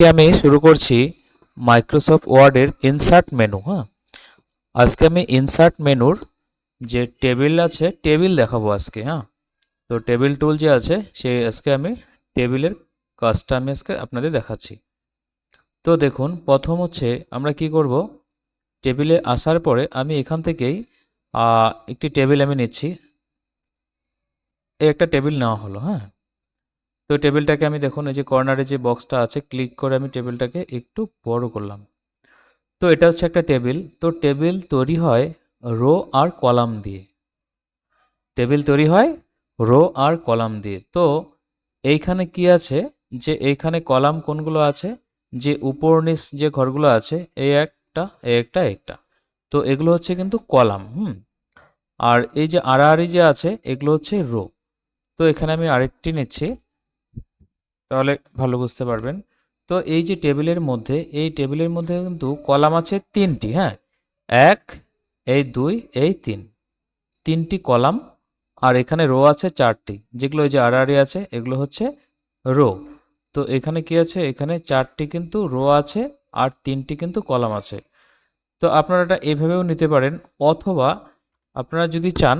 আমি শুরু করছি মাইক্রোসফট ওয়ার্ডের ইনসার্ট মেনু হ্যাঁ? আজকে আমি ইনসার্ট মেনুর যে টেবিল আছে টেবিল দেখাবো আজকে হ্যাঁ? তো টেবিল টুল যে আছে সেই আজকে আমি টেবিলের কাজটা আমি আজকে আপনাদের দেখাচ্ছি। তো দেখুন, প্রথম হচ্ছে আমরা কি করব? টেবিলে আসার পরে আমি এখান থেকেই একটি টেবিল আমি নিচ্ছি। এই একটা টেবিল নেওয়া হলো হ্যাঁ? তো টেবিলটাকে আমি দেখুন, এই যে কর্নারে যে বক্সটা আছে, ক্লিক করে আমি টেবিলটাকে একটু বড় করলাম। তো এটা হচ্ছে একটা টেবিল। তো টেবিল তৈরি হয় রো আর কলাম দিয়ে। টেবিল তৈরি হয় রো আর কলাম দিয়ে। তো এইখানে কি আছে? যে এইখানে কলাম কোনগুলো আছে? যে উপর নিচ যে ঘরগুলো আছে এই একটা এই একটা একটা। তো এগুলো হচ্ছে কিন্তু কলাম, হুম? আর এই যে আড়াআড়ি যে আছে, এগুলো হচ্ছে রো। তো এখানে আমি আরেকটি নিচ্ছি। তাহলে ভালো বুঝতে পারবেন। তো এই যে টেবিলের মধ্যে, এই টেবিলের মধ্যে কিন্তু কলাম আছে তিনটি হ্যাঁ? এক, এই দুই, এই তিন। তিনটি কলাম, আর এখানে রো আছে চারটি। যেগুলো এই যে আড়াআড়ি আছে, এগুলো হচ্ছে রো। তো এখানে কি আছে? এখানে চারটি কিন্তু রো আছে, আর তিনটি কিন্তু কলাম আছে। তো আপনারা এটা এভাবেও নিতে পারেন, অথবা আপনারা যদি চান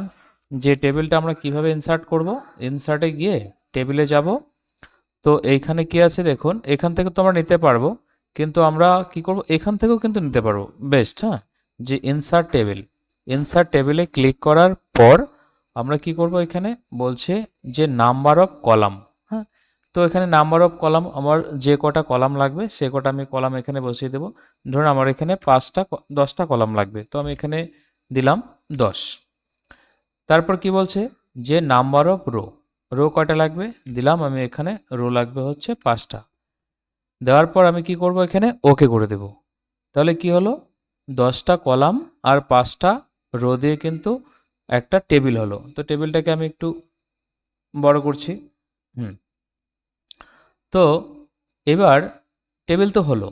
যে টেবিলটা আমরা কীভাবে ইনসার্ট করব ইনসার্টে গিয়ে টেবিলে যাব তো এইখানে কি আছে দেখুন, এখান থেকে তো আমরা নিতে পারব, কিন্তু আমরা কি করব? এখান থেকেও কিন্তু নিতে পারব। বেস্ট হ্যাঁ? যে ইনসার্ট টেবিল ইনসার্ট টেবিলে ক্লিক করার পর আমরা কি করব এখানে? বলছে যে নাম্বার অফ কলাম হ্যাঁ? তো এখানে নাম্বার অফ কলাম আমার যে কটা কলাম লাগবে, সে কটা আমি কলাম এখানে বসিয়ে দেবো। ধরুন আমার এখানে পাঁচটা, দশটা কলাম লাগবে, তো আমি এখানে দিলাম দশ। তারপর কি বলছে? যে নাম্বার অফ রো রো কয়টা লাগবে? দিলাম, আমি এখানে রো লাগবে হচ্ছে পাঁচটা। দেওয়ার পর আমি কি করব এখানে? ওকে করে দেব। তাহলে কি হলো? দশটা কলাম আর পাঁচটা রো দিয়ে কিন্তু একটা টেবিল হলো। তো টেবিলটাকে আমি একটু বড় করছি। হুম। তো এবার টেবিল তো হলো।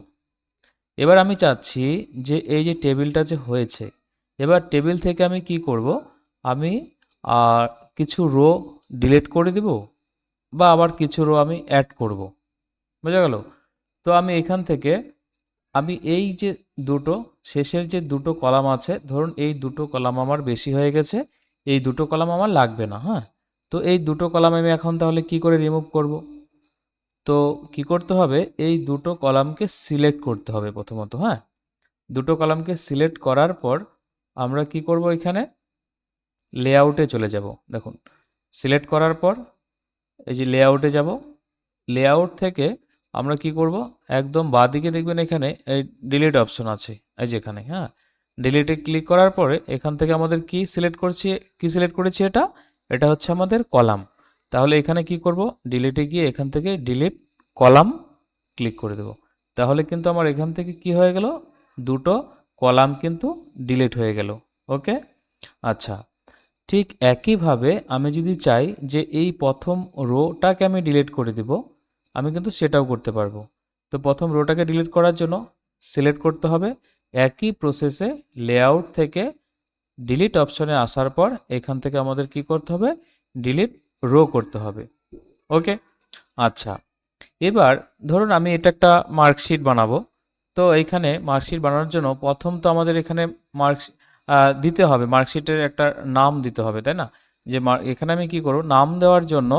এবার আমি চাচ্ছি যে এই যে টেবিলটা যে হয়েছে, এবার টেবিল থেকে আমি কি করব? আমি আর কিছু রো ডিলিট করে দিব বা আবার কিছু রো আমি অ্যাড করব। বোঝা গেল? তো আমি এখান থেকে আমি এই যে দুটো, শেষের যে দুটো কলাম আছে, ধরুন এই দুটো কলাম আমার বেশি হয়ে গেছে, এই দুটো কলাম আমার লাগবে না হ্যাঁ? তো এই দুটো কলাম আমি এখন তাহলে কি করে রিমুভ করব? তো কি করতে হবে? এই দুটো কলামকে সিলেক্ট করতে হবে প্রথমত হ্যাঁ? দুটো কলামকে সিলেক্ট করার পর আমরা কি করব এখানে? লেআউটে চলে যাব। দেখুন সিলেক্ট করার পর, এই যে লেআউটে যাব। লেআউট থেকে আমরা কি করব? একদম বাঁদিকে দেখবেন এখানে এই ডিলিট অপশন আছে, এই যে এখানে হ্যাঁ? ডিলিটে ক্লিক করার পরে এখান থেকে আমাদের কি সিলেক্ট করছি, কি সিলেক্ট করেছি এটা? এটা হচ্ছে আমাদের কলাম। তাহলে এখানে কি করব? ডিলিটে গিয়ে এখান থেকে ডিলিট কলাম ক্লিক করে দেব। তাহলে কিন্তু আমার এখান থেকে কি হয়ে গেল? দুটো কলাম কিন্তু ডিলিট হয়ে গেল ওকে আচ্ছা ঠিক একইভাবে আমি যদি চাই যে এই প্রথম রোটাকে আমি ডিলিট করে দিব, আমি কিন্তু সেটাও করতে পারব। তো প্রথম রোটাকে ডিলিট করার জন্য সিলেক্ট করতে হবে। একই প্রসেসে লেআউট থেকে ডিলিট অপশনে আসার পর এখান থেকে আমাদের কি করতে হবে? ডিলিট রো করতে হবে। ওকে? আচ্ছা। এবার ধরুন আমি এটা একটা মার্কশিট বানাবো। তো এইখানে মার্কশিট বানানোর জন্য প্রথম তো আমাদের এখানে মার্কস দিতে হবে, মার্কশিটের একটা নাম দিতে হবে, তাই না? যে এখানে আমি কি করব? নাম দেওয়ার জন্য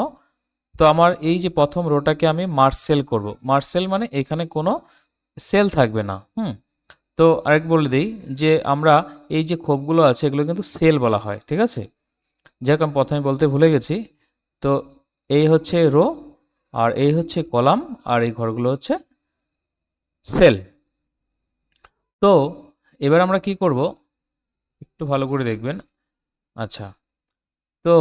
তো আমার এই যে প্রথম রোটাকে আমি মার্সেল করব। মার্সেল মানে এখানে কোনো সেল থাকবে না, হুম? তো আরেক বলে দিই যে আমরা এই যে খোপগুলো আছে, এগুলো কিন্তু সেল বলা হয়, ঠিক আছে? যাক, আমি প্রথমে বলতে ভুলে গেছি। তো এই হচ্ছে রো, আর এই হচ্ছে কলাম, আর এই ঘরগুলো হচ্ছে সেল। তো এবার আমরা কি করব? একটু ভালো করে দেখবেন। আচ্ছা তো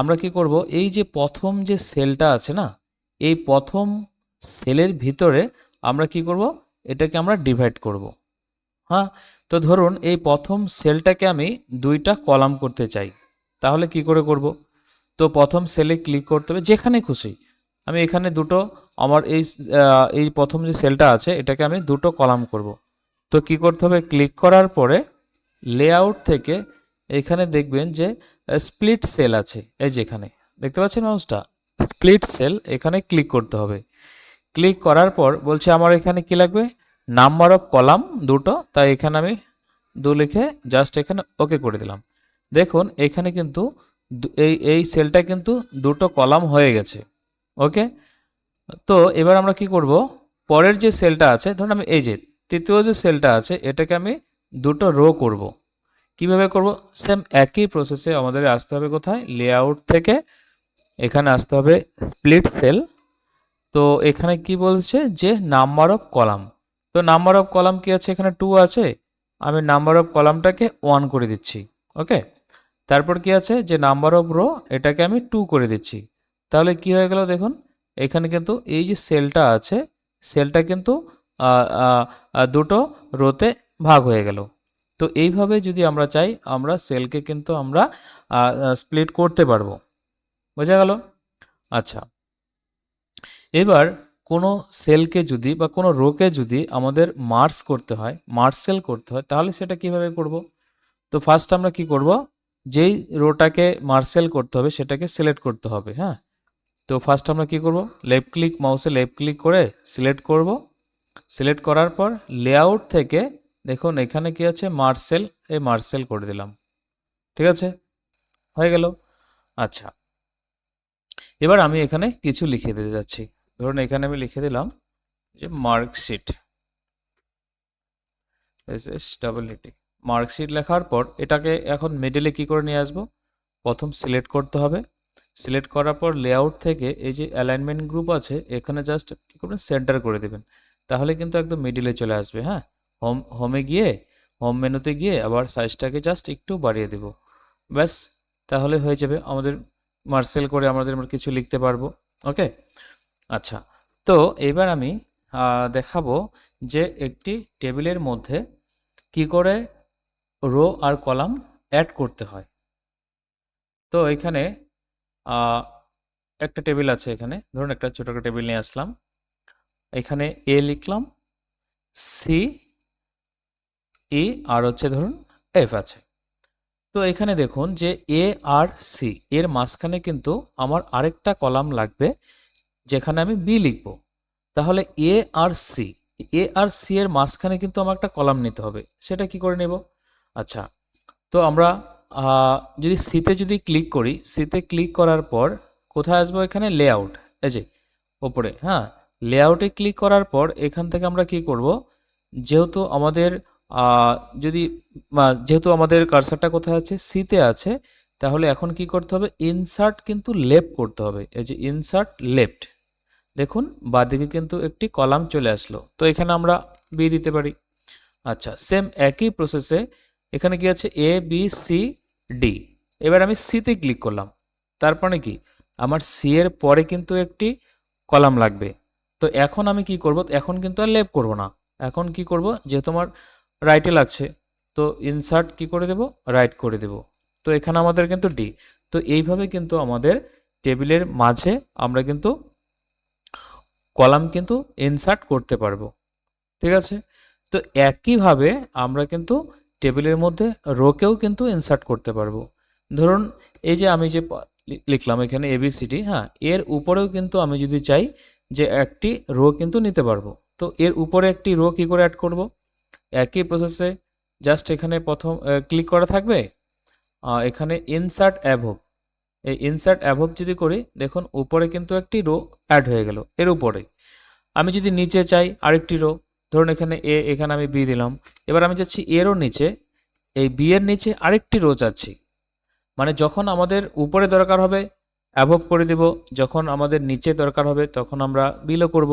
আমরা কি করব? এই যে প্রথম যে সেলটা আছে না, এই প্রথম সেলের ভিতরে আমরা কি করব? এটাকে আমরা ডিভাইড করব। হ্যাঁ তো ধরুন এই প্রথম সেলটাকে আমি দুইটা কলাম করতে চাই, তাহলে কি করে করব? তো প্রথম সেলে ক্লিক করতে হবে, যেখানে খুশি। আমি এখানে দুটো, আমার এই এই প্রথম যে সেলটা আছে, এটাকে আমি দুটো কলাম করব। তো কি করতে হবে? ক্লিক করার পরে লেআউট থেকে এখানে দেখবেন যে স্প্লিট সেল আছে, এই যে এখানে। দেখতে পাচ্ছেন মাউসটা স্প্লিট সেল এখানে ক্লিক করতে হবে। ক্লিক করার পর বলছে, আমার এখানে কি লাগবে? নাম্বার অফ কলাম দুটো। তাই এখানে আমি দু লিখে জাস্ট এখানে ওকে করে দিলাম। দেখুন, এখানে কিন্তু এই এই সেলটা কিন্তু দুটো কলাম হয়ে গেছে। ওকে তো এবার আমরা কি করব? পরের যে সেলটা আছে, ধরুন আমি এই যে, তৃতীয় যে সেলটা আছে, এটাকে আমি দুটো রো করব। কীভাবে করব? সেম একই প্রসেসে আমাদের আসতে হবে কোথায়? লেআউট থেকে। এখানে আসতে হবে স্প্লিট সেল তো এখানে কি বলছে? যে নাম্বার অফ কলাম তো নাম্বার অফ কলাম কি আছে? এখানে টু আছে। আমি নাম্বার অফ কলামটাকে ওয়ান করে দিচ্ছি। ওকে? তারপর কি আছে? যে নাম্বার অফ রো এটাকে আমি টু করে দিচ্ছি। তাহলে কি হয়ে গেল দেখুন? এখানে কিন্তু এই যে সেলটা আছে সেলটা কিন্তু দুটো রোতে ভাগ হয়ে গেল। তো এইভাবে যদি আমরা চাই, আমরা সেলকে কিন্তু আমরা স্প্লিট করতে পারব। বোঝা গেল? আচ্ছা। এবার কোনো সেলকে যদি বা কোনো রোকে যদি আমাদের মার্স করতে হয় মার্সেল করতে হয়, তাহলে সেটা কীভাবে করব? তো ফার্স্ট আমরা কি করব? যেই রোটাকে মার্সেল করতে হবে, সেটাকে সিলেক্ট করতে হবে হ্যাঁ? তো ফার্স্ট আমরা কি করব? লেফট ক্লিক মাউসে লেফট ক্লিক করে সিলেক্ট করব। সিলেক্ট করার পর লেআউট থেকে দেখুন, এখানে কি আছে? মার্সেল এই মার্সেল করে দিলাম। ঠিক আছে? হয়ে গেল? আচ্ছা। এবার আমি এখানে কিছু লিখে দিতে যাচ্ছি। ধরুন, এখানে আমি লিখে দিলাম যে মার্কশিট ডাবল ইটি মার্কশিট লেখার পর এটাকে এখন মিডলে কি করে নিয়ে আসব? প্রথম সিলেক্ট করতে হবে। সিলেক্ট করার পর লেআউট থেকে এই যে অ্যালাইনমেন্ট গ্রুপ আছে, এখানে জাস্ট কি করবেন? সেন্টার করে দেবেন। তাহলে কিন্তু একদম মিডিলে চলে আসবে হ্যাঁ? হোম হোমে গিয়ে হোম মেনুতে গিয়ে আবার সাইজটাকে জাস্ট একটু বাড়িয়ে দেব। ব্যাস, তাহলে হয়ে যাবে আমাদের মার্সেল করে আমাদের কিছু লিখতে পারব ওকে আচ্ছা তো এবার আমি দেখাবো যে একটি টেবিলের মধ্যে কি করে রো আর কলাম অ্যাড করতে হয়। তো এখানে একটা টেবিল আছে এখানে, ধরুন একটা ছোট একটা টেবিল নিয়ে আসলাম। এখানে এ লিখলাম সি ই আর হচ্ছে ধরুন এফ আছে। তো এখানে দেখুন যে এ আর সি এর মাঝখানে কিন্তু আমার আরেকটা কলাম লাগবে যেখানে আমি বি লিখব। তাহলে এ আর সি এ আর সি এর মাঝখানে কিন্তু আমার একটা কলাম নিতে হবে, সেটা কি করে নেব? আচ্ছা তো আমরা যদি সিতে যদি ক্লিক করি সিতে ক্লিক করার পর কোথায় আসব এখানে? লেআউট এই যে ওপরে হ্যাঁ? লেআউটে ক্লিক করার পর এখান থেকে আমরা কি করব? যেহেতু আমাদের যদি যেহেতু আমাদের কারসারটা কোথায় আছে? সিতে আছে। তাহলে এখন কি করতে হবে? ইনসার্ট কিন্তু লেফট করতে হবে। এই যে ইনসার্ট লেফট দেখুন, বাঁদিকে কিন্তু একটি কলাম চলে আসলো। তো এখানে আমরা বি দিতে পারি। আচ্ছা সেম একই প্রসেসে এখানে কি আছে? এ বি সি ডি এবার আমি সিতে ক্লিক করলাম। তারপরে কি? আমার সি এর পরে কিন্তু একটি কলাম লাগবে। তো এখন আমি কি করব? এখন কিন্তু আর লেফট করব না। এখন কি করব? যেহেতু আমার রাইটে লাগছে। তো ইনসার্ট কি করে দেব? রাইট করে দেব। তো এখানে আমাদের কিন্তু ডি তো এইভাবে কিন্তু আমাদের টেবিলের মাঝে আমরা কিন্তু কলাম কিন্তু ইনসার্ট করতে পারব। ঠিক আছে? তো একইভাবে আমরা কিন্তু টেবিলের মধ্যে রোকেও কিন্তু ইনসার্ট করতে পারব। ধরুন এই যে আমি যে লিখলাম এখানে এবিসিডি হ্যাঁ এর উপরেও কিন্তু আমি যদি চাই যে একটি রো কিন্তু নিতে পারব। তো এর উপরে একটি রো কি করে অ্যাড করব? একই প্রসেসে জাস্ট এখানে প্রথম ক্লিক করা থাকবে। এখানে ইনসার্ট অ্যাভব এই ইনসার্ট অ্যাভব যদি করি, দেখুন উপরে কিন্তু একটি রো অ্যাড হয়ে গেল, এর উপরে। আমি যদি নিচে চাই, আরেকটি রো ধরুন এখানে এ এখানে আমি বি দিলাম। এবার আমি চাচ্ছি এরও নিচে, এই বি এর নিচে আরেকটি রো চাচ্ছি। মানে যখন আমাদের উপরে দরকার হবে অ্যাভব করে দেব, যখন আমাদের নিচে দরকার হবে, তখন আমরা বিলো করব।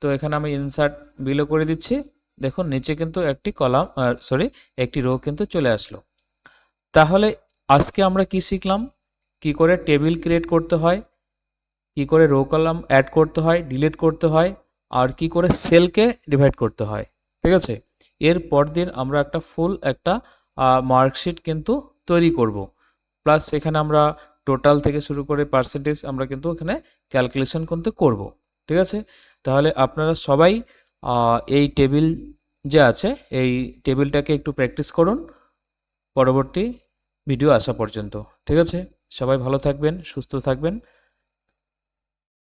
তো এখানে আমি ইনসার্ট বিলো করে দিচ্ছি। দেখুন, নিচে কিন্তু একটি কলাম সরি একটি রো কিন্তু চলে আসলো। তাহলে আজকে আমরা কি শিখলাম? কি করে টেবিল ক্রিয়েট করতে হয়, কি করে রো কলাম অ্যাড করতে হয় ডিলিট করতে হয়, আর কি করে সেলকে ডিভাইড করতে হয়, ঠিক আছে? এর পরদিন আমরা একটা ফুল একটা মার্কশিট কিন্তু তৈরি করব। প্লাস এখানে আমরা টোটাল থেকে শুরু করে পার্সেন্টেজ আমরা কিন্তু এখানে ক্যালকুলেশন কিন্তু করব, ঠিক আছে? তাহলে আপনারা সবাই এই টেবিল যে আছে, এই টেবিলটাকে একটু প্র্যাকটিস করুন। পরবর্তী ভিডিও আসা পর্যন্ত। ঠিক আছে? সবাই ভালো থাকবেন, সুস্থ থাকবেন।